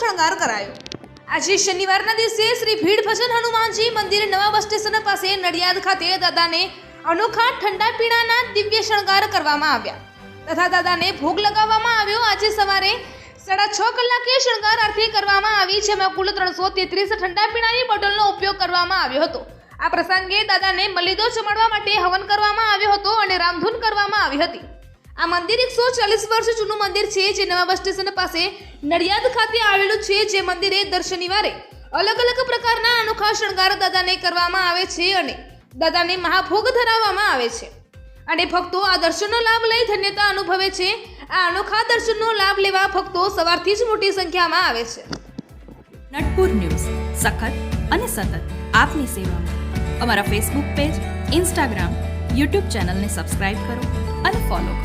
શણગાર કરાયો. આજે શનિવારના દિવસે શ્રી ભીડ ભજન હનુમાનજી મંદિર નવા બસ સ્ટેશન પાસે નડિયાદ ખાતે દાદાને અનોખા ઠંડા પીણાના દિવ્ય શણગાર કરવામાં આવ્યા. તથા દાદાને ભોગ લગાવવામાં આવ્યો. આજે સવારે સાડા છ કલાકે શણગાર આરતી કરવામાં આવી, જેમાં કુલ ત્રણસો તેત્રીસ ઠંડા પીણાની બોટલનો ઉપયોગ કરવામાં આવ્યો હતો. આ પ્રસંગે દાદાને મલિદો ચમાડવા માટે હવન કરવામાં આવ્યો હતો અને રામધૂન કરવામાં આવી હતી. આ મંદિર એકસો ચાલીસ વર્ષ જૂનું મંદિર છે, જે નવા બસ સ્ટેશન પાસે નડિયાદ ખાતે આવેલું છે, જે મંદિરે દર અલગ અલગ પ્રકારના અનોખા શણગાર દાદાને કરવામાં આવે છે અને દાદાને મહાભોગ ધરાવવામાં આવે છે. અને ભક્તો આ દર્શનનો લાભ લઈ ધન્યતા અનુભવે છે. આ અનોખા દર્શનનો લાભ લેવા ભક્તો સવારથી જ મોટી સંખ્યામાં આવે છે. નટપુર ન્યૂઝ, સખત અને સતત આપની સેવામાં. અમારા ફેસબુક પેજ ઇન્સ્ટાગ્રામ યુટ્યુબ ચેનલને સબસ્ક્રાઇબ કરો અને ફોલો કરો.